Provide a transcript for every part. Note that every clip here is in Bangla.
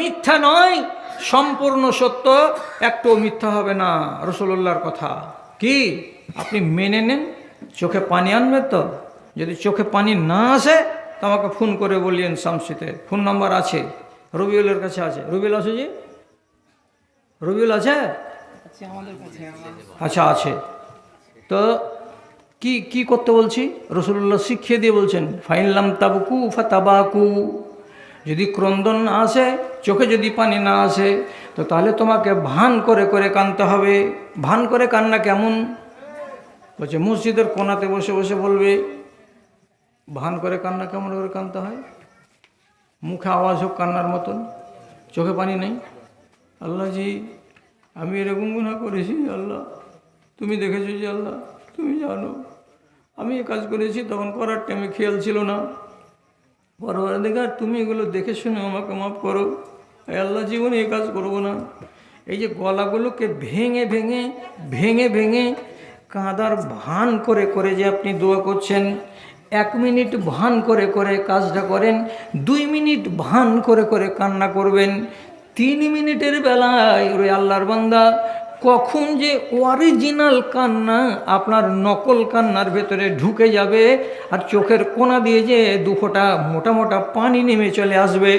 মিথ্যা নয় সম্পূর্ণ সত্য একটু মিথ্যা হবে না রসুল্লাহর কথা। কি? আপনি মেনে নেন চোখে পানি আনবেন তো। যদি চোখে পানি না আসে তো আমাকে ফোন করে বলিয়েন শামসিতে। ফোন নাম্বার আছে? রবিউলের কাছে আছে। রবিউল আছে জি? রবিউল আছে? আচ্ছা আছে। তো কি কি করতে বলছি? রসুল্লাহ শিখিয়ে দিয়ে বলছেন ফাইনলাম তাবুকু ফাতাবাকু। যদি ক্রন্দন না আসে, চোখে যদি পানি না আসে, তো তাহলে তোমাকে ভান করে করে কানতে হবে। ভান করে কান্না কেমন? বলছে, মসজিদের কোনাতে বসে বসে বলবে, ভান করে কান্না কেমন করে কানতে হয়? মুখে আওয়াজ হোক কান্নার মতন, চোখে পানি নেই। আল্লাহজি আমি এরকম গুণা করেছি, আল্লাহ। তুমি দেখেছ যে আল্লাহ, তুমি জানো। আমি কাজ করেছি, তখন করার টাইমে খেয়াল ছিল না। পরবার দেখার তুমি এগুলো দেখে শুনে আমাকে মাফ করো। আল্লাহ জীবনে এই কাজ করব না। এই যে গলাগুলোকে ভেঙে ভেঙে ভেঙে ভেঙে কাঁদার ভান করে করে যে আপনি দোয়া করছেন, এক মিনিট ভান করে করে কাজটা করেন, দুই মিনিট ভান করে করে কান্না করবেন, তিন মিনিটের বেলায় ওই আল্লাহর বান্দা কখন যে অরিজিনাল কান্না, আপনার নকল কান্নার ভেতরে ঢুকে যাবে আর চোখের কোনা দিয়ে যে দুফোটা মোটা মোটা পানি নেমে চলে আসবে।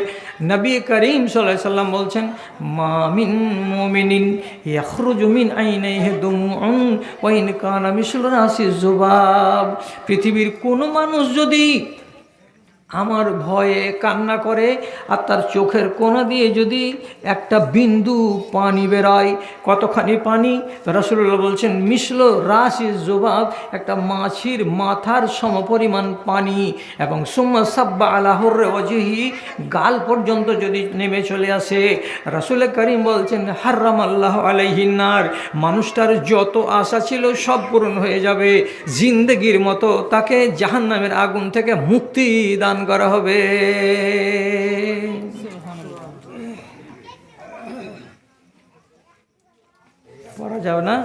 নবী করিম সাল্লাহ সাল্লাম বলছেন মামিন মোমিনিন ইয়াখরুজুমিন আইনাই হে ওয়াইন কানা মিসল রাসি জুবাব পৃথিবীর কোনো মানুষ যদি আমার ভয়ে কান্না করে আর তার চোখের কোনা দিয়ে যদি একটা বিন্দু পানি বেরোয়, কতখানি পানি? রসুল্লাহ বলছেন মিশলো রাশি জবাব একটা মাছির মাথার সমপরিমাণ পানি এবং সুম্মা সাব্বা আলাহর অজিহি গাল পর্যন্ত যদি নেমে চলে আসে। রসুল করিম বলছেন হার্রাম আল্লাহ আলাইহিনার মানুষটার যত আশা ছিল সব পূরণ হয়ে যাবে। জিন্দগির মতো তাকে জাহান্নামের আগুন থেকে মুক্তি দান করা হবে। পারা যাবে না?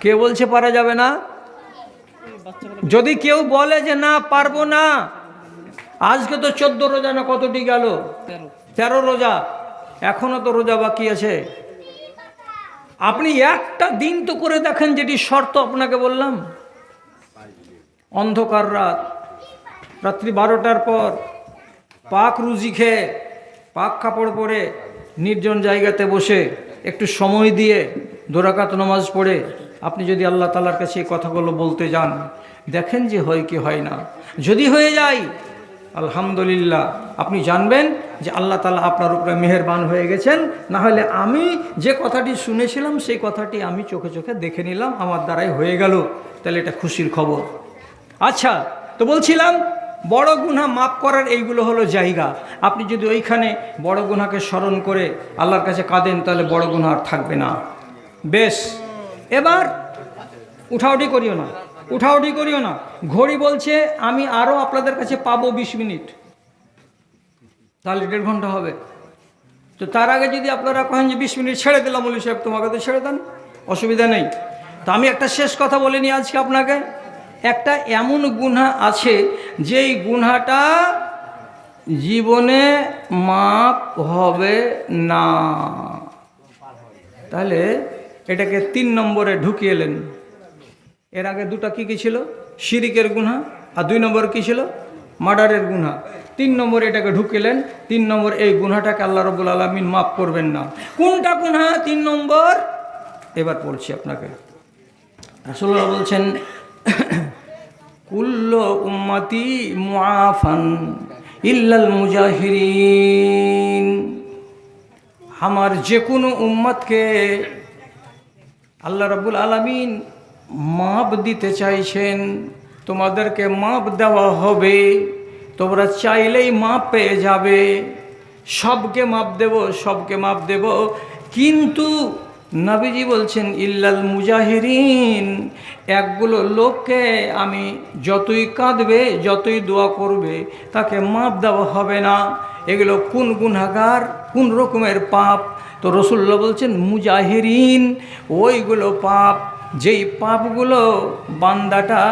কে বলছে পারা যাবে না? যদি কেউ বলে যে না, পারব না, আজকে তো চোদ্দ রোজা না কতটি গেল? তেরো রোজা। এখনও তো রোজা বাকি আছে। আপনি একটা দিন তো করে দেখেন যেটি শর্ত আপনাকে বললাম। অন্ধকার রাত। রাত্রি বারোটার পর পাক রুজি খেয়ে, পাক কাপড় পরে নির্জন জায়গাতে বসে একটু সময় দিয়ে দোরাকাত নামাজ পড়ে, আপনি যদি আল্লাহ তালার কাছে এই কথাগুলো বলতে যান, দেখেন যে হয় কি হয় না। যদি হয়ে যায়, আলহামদুলিল্লাহ, আপনি জানবেন যে আল্লাহ তালা আপনার উপরে মেহেরবান হয়ে গেছেন। না হলে আমি যে কথাটি শুনেছিলাম, সেই কথাটি আমি চোখে চোখে দেখে নিলাম, আমার দ্বারাই হয়ে গেল। তাহলে এটা খুশির খবর। আচ্ছা তো বলছিলাম বড় গুণা মাফ করার এইগুলো হলো জায়গা। আপনি যদি ওইখানে বড় গুনাকে স্মরণ করে আল্লাহর কাছে কাঁদেন, তাহলে বড় গুণা আর থাকবে না। বেশ, এবার উঠাউটি করিও না, উঠাউটি করিও না। ঘড়ি বলছে, আমি আরও আপনাদের কাছে পাবো বিশ মিনিট। তাহলে দেড় ঘণ্টা হবে। তো তার আগে যদি আপনারা কহেন যে বিশ মিনিট ছেড়ে দিলাম বলি সাহেব, তোমাকে তো ছেড়ে দেন, অসুবিধা নেই। তো আমি একটা শেষ কথা বলে নিই আজকে আপনাকে। একটা এমন গুণা আছে, যেই গুণাটা জীবনে মাপ হবে না। তাহলে এটাকে তিন নম্বরে ঢুকিয়ে এলেন। এর আগে দুটা কি কি ছিল? শিরিকের গুণা আর দুই নম্বর কি ছিল? মার্ডারের গুণা তিন নম্বর এটাকে ঢুকিলেন তিন নম্বর এই গুনাটাকে আল্লাহ রবুল আলমিন মাফ করবেন না। কোনটা গুণা তিন নম্বর? এবার পড়ছি আপনাকে। রাসুল্লাহ বলছেন কুল্ল উম্মতি মুআফান ইল্লাল মুজাহিরিন। আমার যে কোনো উম্মতকে আল্লাহ রাব্বুল আলামিন মাপ দিতে চাইছেন, তোমাদেরকে মাপ দেওয়া হবে, তোমরা চাইলেই মাপ পেয়ে যাবে। সবকে মাপ দেব, সবকে মাপ দেব, কিন্তু নবীজি বলছেন, ইল্লাল মুজাহিরিন, একগুলো লোককে আমি যতই কাঁদবে, যতই দোয়া করবে, তাকে মাপ দেওয়া হবে না। এগুলো কোন গুণাগার কোন রকমের পাপ? তো রসুল্লা বলছেন, মুজাহিরিন, ওইগুলো পাপ যেই পাপগুলো বান্দাটা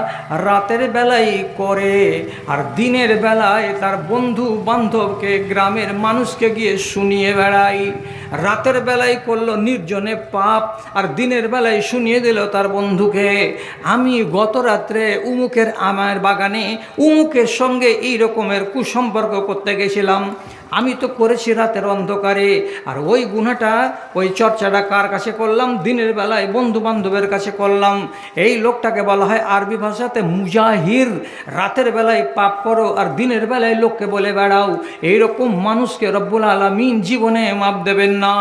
রাতের বেলায় করে আর দিনের বেলায় তার বন্ধু বান্ধবকে, গ্রামের মানুষকে গিয়ে শুনিয়ে বেড়ায়। রাতের বেলায় করল নির্জনে পাপ আর দিনের বেলায় শুনিয়ে দিল তার বন্ধুকে। আমি গত রাত্রে উমুকের আমার বাগানে উমুকের সঙ্গে এই রকমের কুসম্পর্ক করতে গেছিলাম। আমি তো করেছি রাতের অন্ধকারে। আর ওই গুণাটা, ওই চর্চাটা কার কাছে করলাম? দিনের বেলায় বন্ধু বান্ধবের কাছে করলাম। এই লোকটাকে বলা হয় আরবি ভাষাতে মুজাহির। রাতের বেলায় পাপ করো আর দিনের বেলায় লোককে বলে বেড়াও। এইরকম মানুষকে রব্বুল আলমিন জীবনে মাপ দেবেন না।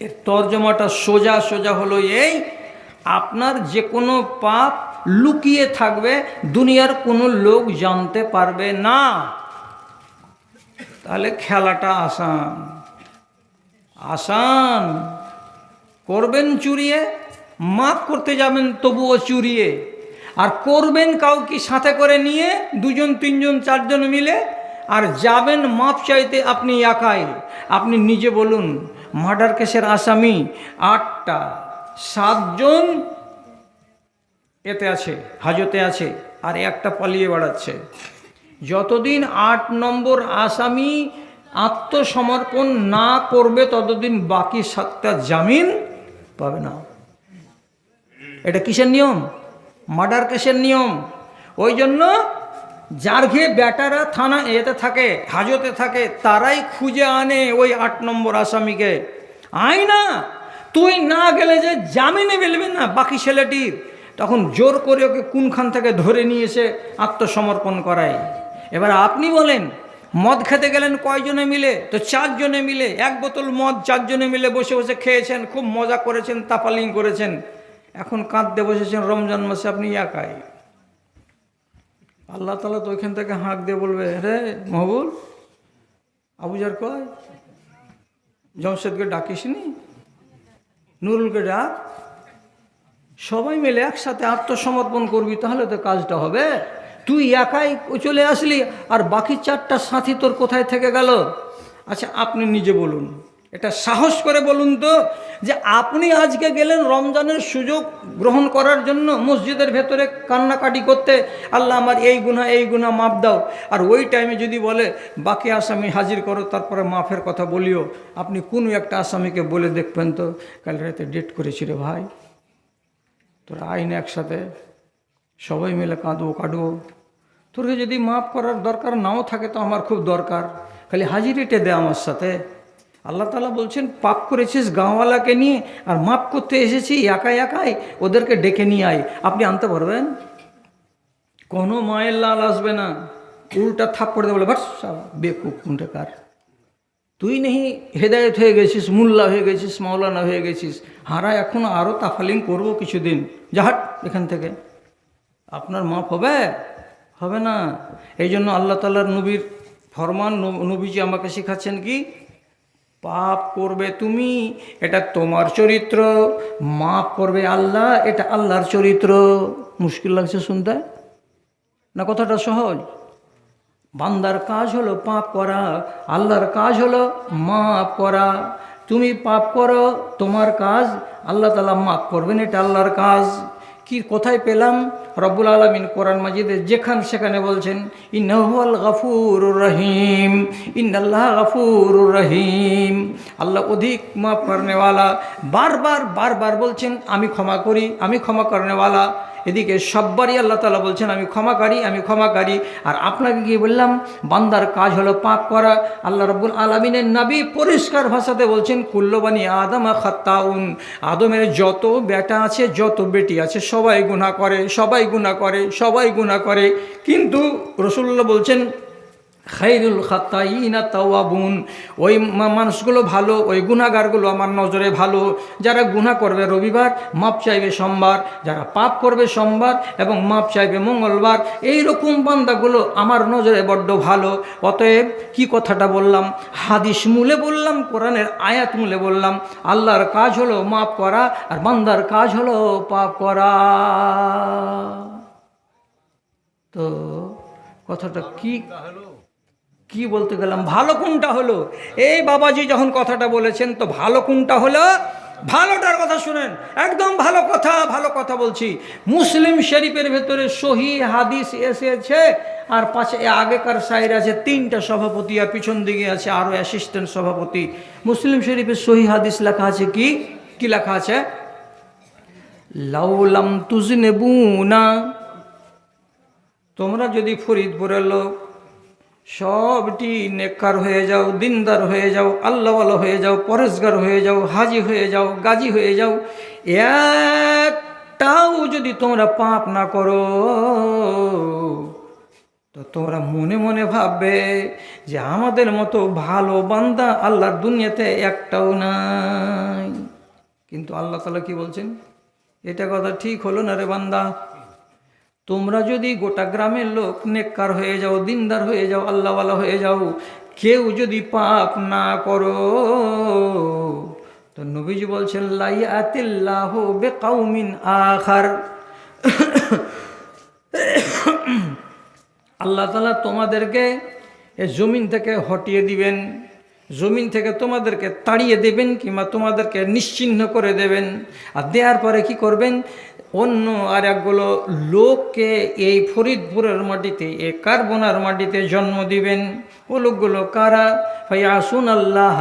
এর তর্জমাটা সোজা সোজা হলো এই, আপনার যে কোনো পাপ লুকিয়ে থাকবে, দুনিয়ার কোনো লোক জানতে পারবে না। তাহলে খেলাটা আসান। আসান। করবেন চুরিয়ে মাপ করতে যাবেন তবুও চুরিয়ে। আর করবেন কাউকে সাথে করে নিয়ে দুজন, তিনজন, চারজন মিলে, আর যাবেন মাপ চাইতে আপনি একাই। আপনি নিজে বলুন, মার্ডার কেসের আসামি আটটা, সাতজন এতে আছে, হাজতে আছে, আর একটা পালিয়ে বেড়াচ্ছে। যতদিন আট নম্বর আসামি আত্মসমর্পণ না করবে, ততদিন বাকি সাতটা জামিন পাবে না। এটা কিসের নিয়ম? মার্ডার কেসের নিয়ম। ওই জন্য যার ঘে ব্যাটারা থানা এতে থাকে, হাজতে থাকে, তারাই খুঁজে আনে ওই আট নম্বর আসামিকে। আয় না, তুই না গেলে যে জামিনে বেলবে না বাকি ছেলেটির। তখন জোর করে ওকে কোনখান থেকে ধরে নিয়ে এসে আত্মসমর্পণ করায়। এবার আপনি বলেন, মদ খেতে গেলেন কয়জনে মিলে? তো চারজনে মিলে, এক বোতল মদ চারজনে মিলে বসে বসে খেয়েছেন, খুব মজা করেছেন, তাপালিং করেছেন। এখন কাঁদতে বসেছেন রমজান মাসে, আপনি একাই। আল্লাহ তালা তো ওইখান থেকে হাঁক দিয়ে বলবে, রে মহবুল আবুজার কয়? জমশেদকে ডাকিসনি? নুরুলকে ডাক? সবাই মিলে একসাথে আত্মসমর্পণ করবি, তাহলে তো কাজটা হবে। তুই একাই চলে আসলি, আর বাকি চারটা সাথী তোর কোথায় থেকে গেল? আচ্ছা আপনি নিজে বলুন। এটা সাহস করে বলুন তো, যে আপনি আজকে গেলেন রমজানের সুযোগ গ্রহণ করার জন্য মসজিদের ভেতরে কান্নাকাটি করতে। আল্লাহ আমার এই গুণা এই গুণা মাপ দাও। আর ওই টাইমে যদি বলে, বাকি আসামি হাজির করো, তারপরে মাফের কথা বলিও। আপনি কোনো একটা আসামিকে বলে দেখবেন তো, কাল রাতে ডেট করেছি রে ভাই। তোরা আইন একসাথে সবাই মিলে কাঁদবো কাটবো তোরকে যদি মাফ করার দরকার নাও থাকে তো আমার খুব দরকার। খালি হাজিরিটে দে আমার সাথে। আল্লাহ তালা বলছেন, পাপ করেছিস গাঁওয়ালাকে নিয়ে আর মাপ করতে এসেছি, একাই একাই ওদেরকে ডেকে নিয়ে আয়। আপনি আনতে পারবেন? কোনো মায়ের লাল আসবে না। উল্টা থাপ করে দেবে বলে, বাস বেকুব কুণ্ঠকার তুই নেই হেদায়ত হয়ে গেছিস, মুল্লা হয়ে গেছিস, মাওলানা হয়ে গেছিস। হারা এখন আরও তাফালিং করব কিছুদিন। যাহাট এখান থেকে। আপনার মাপ হবে? হবে না। এই জন্য আল্লাহ তালার নবীর ফরমান নব- নবীজি আমাকে শেখাচ্ছেন কি? পাপ করবে তুমি, এটা তোমার চরিত্র। মাপ করবে আল্লাহ, এটা আল্লাহর চরিত্র। মুশকিল লাগছে শুনতে? না, কথাটা সহজ। বান্দার কাজ হলো পাপ করা, আল্লাহর কাজ হলো মাপ করা। তুমি পাপ করো, তোমার কাজ আল্লাহ তালা মাফ করবেন, এটা আল্লাহর কাজ। কি কোথায় পেলাম? রব্বুল আলমিন কোরআন মাজিদে যেখান সেখানে বলছেন ইন্নাহুয়াল গাফুর রহিম, ইন্নাল্লাহ গাফুর রহিম। আল্লাহ অধিক মাফ করনেওয়ালা, বারবার বারবার বলছেন, আমি ক্ষমা করি, আমি ক্ষমা করনেওয়ালা। এদিকে সব্বারই আল্লাহ তালা বলছেন, আমি ক্ষমাকারী আমি ক্ষমাকারী আর আপনাকে গিয়ে বললাম, বান্দার কাজ হলো পাপ করা। আল্লাহ রব্বুল আলমিনের নাবি পরিষ্কার ভাষাতে বলছেন কুল্লবানী আদম খাত্তাউন। আদমের যত বেটা আছে, যত বেটি আছে, সবাই গুণা করে, সবাই গুণা করে, সবাই গুণা করে। কিন্তু রসুল্লাহ বলছেন খাইরুল খাত্তাইনা তাওয়াবুন। ওই মানুষগুলো ভালো, ওই গুণাগারগুলো আমার নজরে ভালো। যারা গুণা করবে রবিবার, মাপ চাইবে সোমবার। যারা পাপ করবে সোমবার এবং মাপ চাইবে মঙ্গলবার এই রকম বান্দাগুলো আমার নজরে বড্ড ভালো। অতএব কি কথাটা বললাম? হাদিস মূলে বললাম, কোরআনের আয়াত মূলে বললাম। আল্লাহর কাজ হলো মাপ করা আর বান্দার কাজ হলো পাপ করা। তো কথাটা কি কি বলতে গেলাম? ভালো কোনটা হলো? এই বাবাজি যখন কথাটা বলেছেন, তো ভালো কোনটা হলো? ভালোটার কথা শুনেন। একদম ভালো কথা ভালো কথা বলছি। মুসলিম শরীফের ভেতরে সহি হাদিস এসেছে, আর পাশে আগেকার সাইড আছে তিনটা সভাপতি, আর পিছন দিকে আছে আরও অ্যাসিস্ট্যান্ট সভাপতি। মুসলিম শরীফের সহি হাদিস লেখা আছে কি? কি লেখা আছে? লাউলাম তুজনেবুনা। তোমরা যদি ফরিদপুরের লোক সবটি নেককার হয়ে যাও, দিনদার হয়ে যাও, আল্লাহওয়ালা হয়ে যাও, পরেশগার হয়ে যাও, হাজি হয়ে যাও, গাজী হয়ে যাও। একটাও যদি তোমরা পাপ না করো, তো তোমরা মনে মনে ভাববে যে আমাদের মতো ভালো বান্দা আল্লাহর দুনিয়াতে একটাও নাই। কিন্তু আল্লাহ তালা কি বলছেন? এটা কথা ঠিক হলো না রে বান্দা? তোমরা যদি গোটা গ্রামের লোক নেককার হয়ে যাও, দিনদার হয়ে যাও, আল্লাহওয়ালা হয়ে যাও, কেউ যদি পাপ না করো। তো নবীজি বলছেন, লাইয়াতিল্লাহ বেকাউমিন আখার। আল্লাহ তালা তোমাদেরকে এ জমিন থেকে হটিয়ে দিবেন, জমিন থেকে তোমাদেরকে তাড়িয়ে দেবেন কিংবা তোমাদেরকে নিশ্চিহ্ন করে দেবেন। আর দেওয়ার পরে কি করবেন? অন্য আর একগুলো লোককে এই ফরিদপুরের মাটিতে এ কার্বনার মাটিতে জন্ম দিবেন। ও লোকগুলো কারা? ভাই আসুন আল্লাহ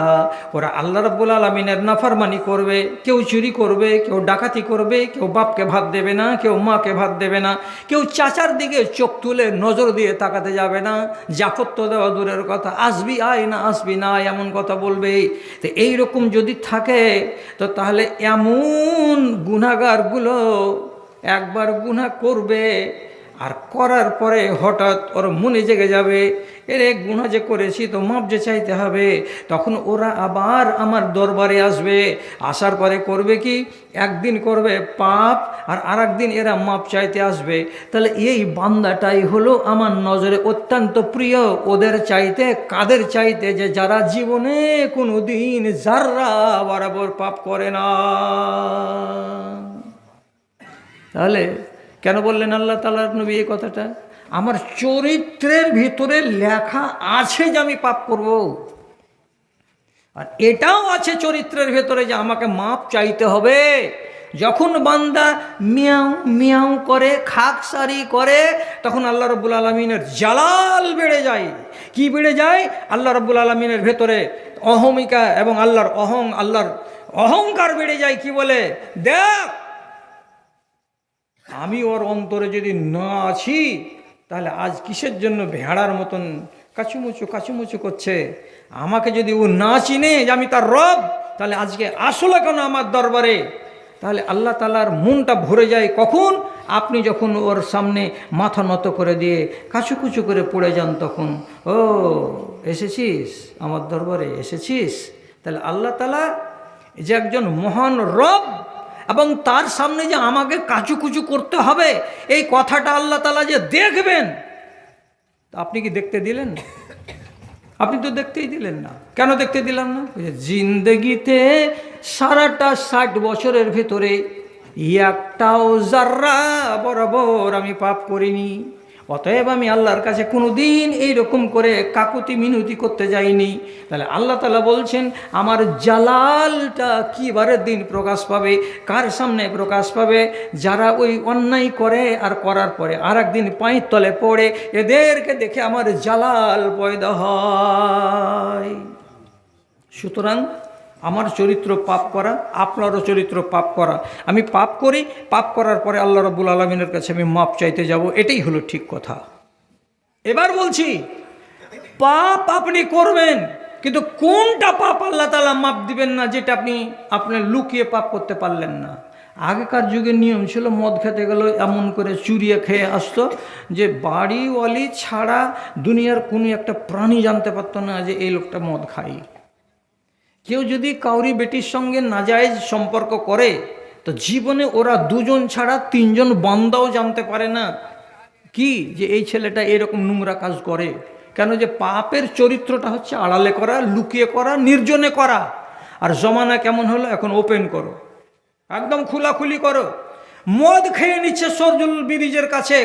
ওরা আল্লাহ রব্বুল আলমিনের নাফারমানি করবে, কেউ চুরি করবে, কেউ ডাকাতি করবে, কেউ বাপকে ভাত দেবে না, কেউ মাকে ভাত দেবে না, কেউ চাচার দিকে চোখ তুলে নজর দিয়ে তাকাতে যাবে না জাফত্ব দেওয়া দূরের কথা, আসবি আয় না আসবি না, এমন কথা বলবে। তো এইরকম যদি থাকে, তো তাহলে এমন গুণাগারগুলো একবার গুণা করবে আর করার পরে হঠাৎ ওর মনে জেগে যাবে, এর এক গুণা যে করেছি তো মাপ যে চাইতে হবে। তখন ওরা আবার আমার দরবারে আসবে। আসার পরে করবে কি? একদিন করবে পাপ আর আর একদিন এরা মাপ চাইতে আসবে। তাহলে এই বান্দাটাই হলো আমার নজরে অত্যন্ত প্রিয়। ওদের চাইতে, কাদের চাইতে যে যারা জীবনে কোনো দিন যাররা বরাবর পাপ করে না। তাহলে কেন বললেন আল্লাহ তালার নবী এই কথাটা? আমার চরিত্রের ভিতরে লেখা আছে যে আমি পাপ করব। আর এটাও আছে চরিত্রের ভেতরে যে আমাকে মাপ চাইতে হবে। যখন বান্দা মিয়াও মিয়াও করে, খাক সারি করে, তখন আল্লাহ রব্বুল আলমিনের জালাল বেড়ে যায়। কি বেড়ে যায়? আল্লাহ রব্বুল আলমিনের ভেতরে অহমিকা এবং আল্লাহর অহং, আল্লাহর অহংকার বেড়ে যায়, কি বলে? দেখ আমি ওর অন্তরে যদি না আছি, তাহলে আজ কিসের জন্য ভেড়ার মতন কাচুমুচু কাচুমুচু করছে? আমাকে যদি ও না চিনে যে আমি তার রব, তাহলে আজকে আসলে কেন আমার দরবারে? তাহলে আল্লাহ তালার মনটা ভরে যায় কখন? আপনি যখন ওর সামনে মাথা নত করে দিয়ে কাচুকুচু করে পড়ে যান তখন, ও, এসেছিস? আমার দরবারে এসেছিস? তাহলে আল্লাহ তালা যে একজন মহান রব এবং তার সামনে যে আমাকে কাচুকুচু করতে হবে, এই কথাটা আল্লাহ তালা যে দেখবেন আপনি কি দেখতে দিলেন? আপনি তো দেখতেই দিলেন না। কেন দেখতে দিলাম না? জিন্দগিতে সারাটা ষাট বছরের ভেতরে একটাও জাররা বরাবর আমি পাপ করিনি। অতএব আমি আল্লাহর কাছে কোনো দিন এইরকম করে কাকুতি মিনতি করতে যাইনি। তাহলে আল্লাহ তালা বলছেন, আমার জালালটা কিবারের দিন প্রকাশ পাবে, কার সামনে প্রকাশ পাবে? যারা ওই অন্যায় করে আর করার পরে আর একদিন পায়ের তলে পড়ে, এদেরকে দেখে আমার জালাল পয়দা হয়। সুতরাং আমার চরিত্র পাপ করা, আপনারও চরিত্র পাপ করা। আমি পাপ করি, পাপ করার পরে আল্লাহ রব্বুল আলমিনের কাছে আমি মাপ চাইতে যাব, এটাই হলো ঠিক কথা। এবার বলছি, পাপ আপনি করবেন, কিন্তু কোনটা পাপ আল্লাহ তালা মাপ দিবেন না, যেটা আপনি আপনার লুকিয়ে পাপ করতে পারলেন না। আগেকার যুগের নিয়ম ছিল, মদ খেতে গেলে এমন করে চুরিয়ে খেয়ে আসতো, যে বাড়িওয়ালি ছাড়া দুনিয়ার কোনো একটা প্রাণী জানতে পারতো না যে এই লোকটা মদ খায়। কেউ যদি কাউরি বেটির সঙ্গে নাজায়জ সম্পর্ক করে, তো জীবনে ওরা দুজন ছাড়া তিনজন বান্দাও জানতে পারে না। কি যে এই ছেলেটা এরকম নোংরা কাজ করে? কেন যে পাপের চরিত্রটা হচ্ছে আড়ালে করা, লুকিয়ে করা, নির্জনে করা। আর জমানা কেমন হলো এখন ওপেন করো। একদম খোলাখুলি করো। মদ খেয়ে নিচ্ছে সরজুল ব্রিজের কাছে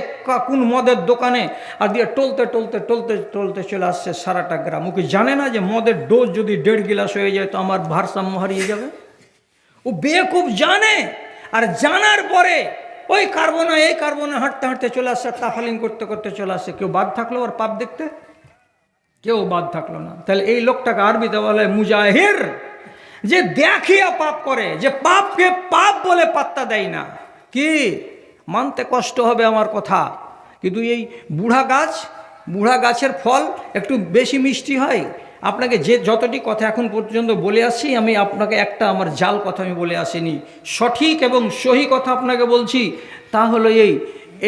কোন মদের দোকানে, আর দিয়ে টলতে টলতে টলতে টলতে চলে আসছে সারাটা গ্রাম। ওকে জানে না যে মদের ডোজ যদি দেড় গিলাস হয়ে যায় তো আমার ভারসাম্য হারিয়ে যাবে? ও বেকুব জানে, আর জানার পরে ওই কার্বনা, এই কার্বনা হাঁটতে হাঁটতে চলে আসছে, তাফালিং করতে করতে চলে আসছে। কেউ বাদ থাকল আর পাপ দেখতে? কেউ বাদ থাকল না। তাহলে এই লোকটাকে আরবিতে বলে মুজাহির, যে দেখিয়া পাপ করে, যে পাপকে পাপ বলে পাত্তা দেয় না। কি? মানতে কষ্ট হবে আমার কথা। কিন্তু এই বুড়া গাছ, বুড়া গাছের ফল একটু বেশি মিষ্টি হয়। আপনাকে যে যতটি কথা এখন পর্যন্ত বলে আসছি, আমি আপনাকে একটা আমার জাল কথা আমি বলে আসিনি। সঠিক এবং সহি কথা আপনাকে বলছি, তা হলো এই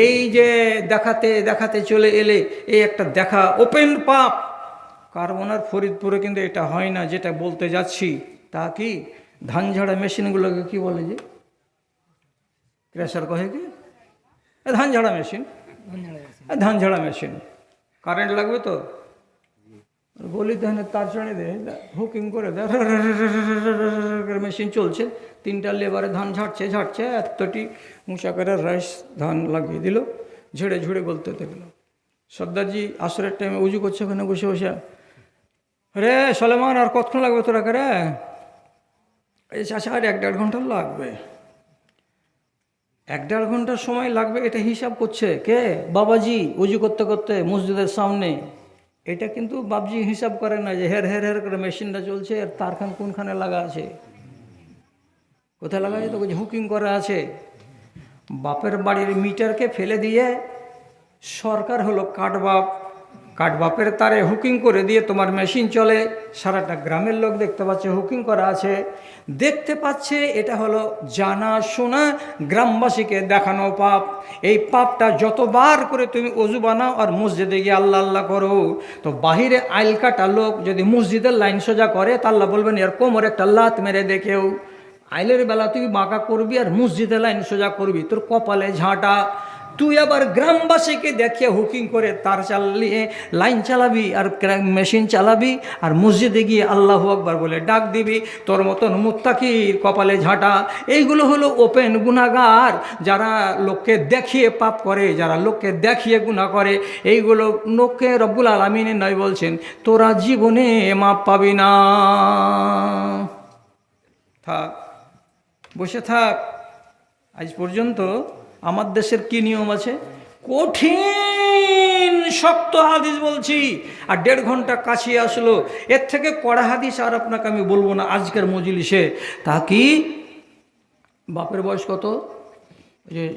এই যে দেখাতে দেখাতে চলে এলে এই একটা দেখা ওপেন পাপ। কার্বনার ফরিদপুরে কিন্তু এটা হয় না, যেটা বলতে যাচ্ছি। তা কি? ধান ঝাড়া মেশিনগুলোকে কি বলে যে? ক্রেশার কহে কি ধান ঝাড়া মেশিন এ ধান ঝাড়া মেশিন কারেন্ট লাগবে তো বলি তাহলে তার চড়ে দে হুকিং করে দে মেশিন চলছে তিনটা লেবারে ধান ঝাড়ছে ঝাড়ছে এতটি উঁচা করে রাইস ধান লাগিয়ে দিল ঝেড়ে ঝুড়ে বলতে দেখল সর্দারজি আসরের টাইমে উজু করছে ওখানে বসে বসে রে সলেমান আর কতক্ষণ লাগবে তোরা করে এই চাচা আর এক দেড় ঘণ্টা লাগবে এক দেড় ঘণ্টার সময় লাগবে এটা হিসাব করছে। কে? বাবাজি, উজু করতে করতে মসজিদের সামনে। এটা কিন্তু বাবজি হিসাব করে না যে হের হের হের করে মেশিনটা চলছে, আর তারখান কোনখানে লাগা আছে? কোথায় লাগা আছে? তো বলছে হুকিং করা আছে। বাপের বাড়ির মিটারকে ফেলে দিয়ে সরকার হলো কাঠবাপ। কাঠবাপের তারে হুকিং করে দিয়ে তোমার মেশিন চলে। সারাটা গ্রামের লোক দেখতে পাচ্ছে, হুকিং করা আছে। দেখতে পাচ্ছে, এটা হলো জানা শোনা গ্রামবাসীকে দেখানো পাপ। এই পাপটা যতবার করে তুমি অজু বানাও আর মসজিদে গিয়ে আল্লাহ আল্লাহ করো, তো বাহিরে আইল কাটা লোক যদি মসজিদের লাইন সোজা করে, তা আল্লাহ বলবেন, এর কোমর একটা লাত মেরে দেখেও। আইলের বেলা তুই বাঁকা করবি আর মসজিদে লাইন সোজা করবি, তোর কপালে ঝাঁটা। তুই আবার গ্রামবাসীকে দেখিয়ে হুকিং করে তার চালিয়ে লাইন চালাবি আর মেশিন চালাবি আর মসজিদে গিয়ে আল্লাহ আকবার বলে ডাক দিবি, তোর মতন মুত্তাকির কপালে ঝাঁটা। এইগুলো হলো ওপেন গুণাগার যারা লোককে দেখিয়ে পাপ করে, যারা লোককে দেখিয়ে গুণা করে, এইগুলো লোককে রব্বুল আলমিনে নয় বলছেন, তোরা জীবনে মাপ পাবি না। থাক, বসে থাক। আজ পর্যন্ত আমার দেশের কি নিয়ম আছে? কঠিন, শক্ত হাদিস বলছি। আর দেড় ঘণ্টা কাছে আসলো। এর থেকে কড়া হাদিস আর আপনাকে আমি বলব না আজকের মজলিসে। তা কি? বাপের বয়স কত? যে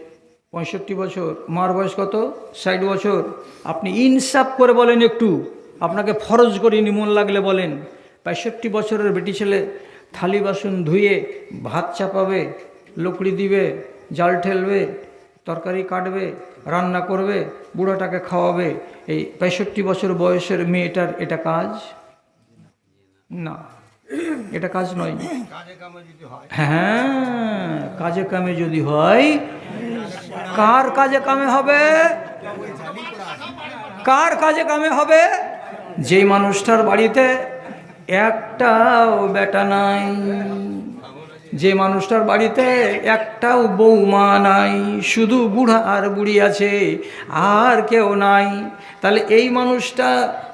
পঁয়ষট্টি বছর। মার বয়স কত? ষাট বছর। আপনি ইনসাফ করে বলেন একটু। আপনাকে ফরজ করে নিমন লাগলে বলেন। পঁয়ষট্টি বছরের বেটি ছেলে থালি বাসন ধুয়ে, ভাত চাপাবে, লকড়ি দিবে, জাল ঠেলবে তরকারি কাটবে রান্না করবে বুড়োটাকে খাওয়াবে। এই পঁয়ষট্টি বছর বয়সের মেয়েটার এটা কাজ? না এটা কাজ নয়। হ্যাঁ কাজে কামে যদি হয় কার কাজে কামে হবে? কার কাজে কামে হবে? যেই মানুষটার বাড়িতে একটাও বেটা নাই। যে মানুষটার বাড়িতে একটাও বৌমা নাই, শুধু বুড়া আর বুড়ি আছে, আর কেউ নাই। তাহলে এই মানুষটা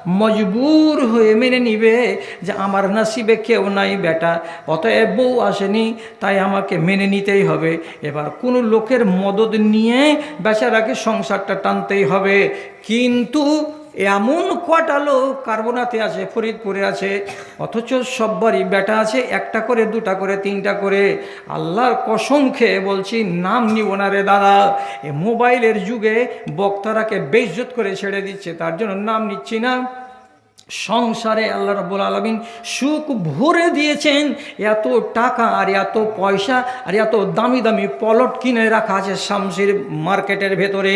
মজবুর হয়ে মেনে নিবে যে আমার নাসিবে কেউ নাই বেটা, অতএব বউ আসেনি, তাই আমাকে মেনে নিতেই হবে। এবার কোনো লোকের মদত নিয়ে বেচারাকে সংসারটা টানতেই হবে। কিন্তু এমন কটা লোক কার্বনাতে আছে, ফরিদপুরে আছে, অথচ সব্বারই বেটা আছে, একটা করে, দুটা করে, তিনটা করে। আল্লাহর কসম খেয়ে বলছি, নাম নিব না রে দাদা। এ মোবাইলের যুগে বক্তারাকে বেইজ্জত করে ছেড়ে দিচ্ছে, তার জন্য নাম নিচ্ছি না। সংসারে আল্লাহ রব্বুল আলমিন সুখ ভরে দিয়েছেন, এত টাকা আর এত পয়সা আর এত দামি দামি পলট কিনে রাখা আছে শামসির মার্কেটের ভেতরে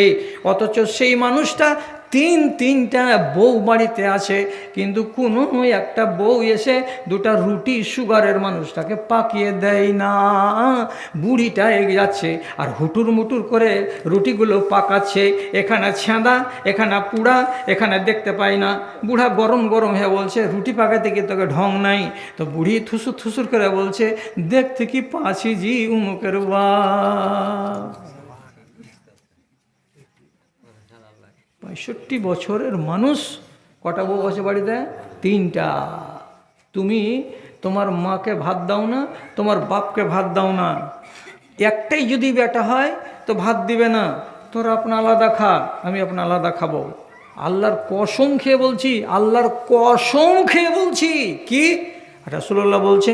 অথচ সেই মানুষটা তিন তিনটা বউ বাড়িতে আছে, কিন্তু কোনো একটা বউ এসে দুটা রুটি সুগারের মানুষটাকে পাকিয়ে দেয় না। বুড়িটা এগিয়ে যাচ্ছে আর হুটুর মুটুর করে রুটিগুলো পাকাচ্ছে। এখানে ছেঁদা এখানে পুড়া, এখানে দেখতে পাই না। বুড়া গরম গরম হয়ে বলছে, রুটি পাকাতে কি তোকে ঢং নাই? তো বুড়ি থুসুর থুসুর করে বলছে, দেখতে কি পাছি জি উমুকের বা পঁয়ষট্টি বছরের মানুষ কটা বউ আছে বাড়িতে? তিনটা। তুমি তোমার মাকে ভাত দাও না, তোমার বাপকে ভাত দাও না। একটাই যদি বেটা হয়, তো ভাত দিবে না। তোর আপনা আলাদা খা, আমি আপনা আলাদা খাব। আল্লাহর কসম খেয়ে বলছি, আল্লাহর কসম খেয়ে বলছি। কি? রাসুল্লাহ বলছেন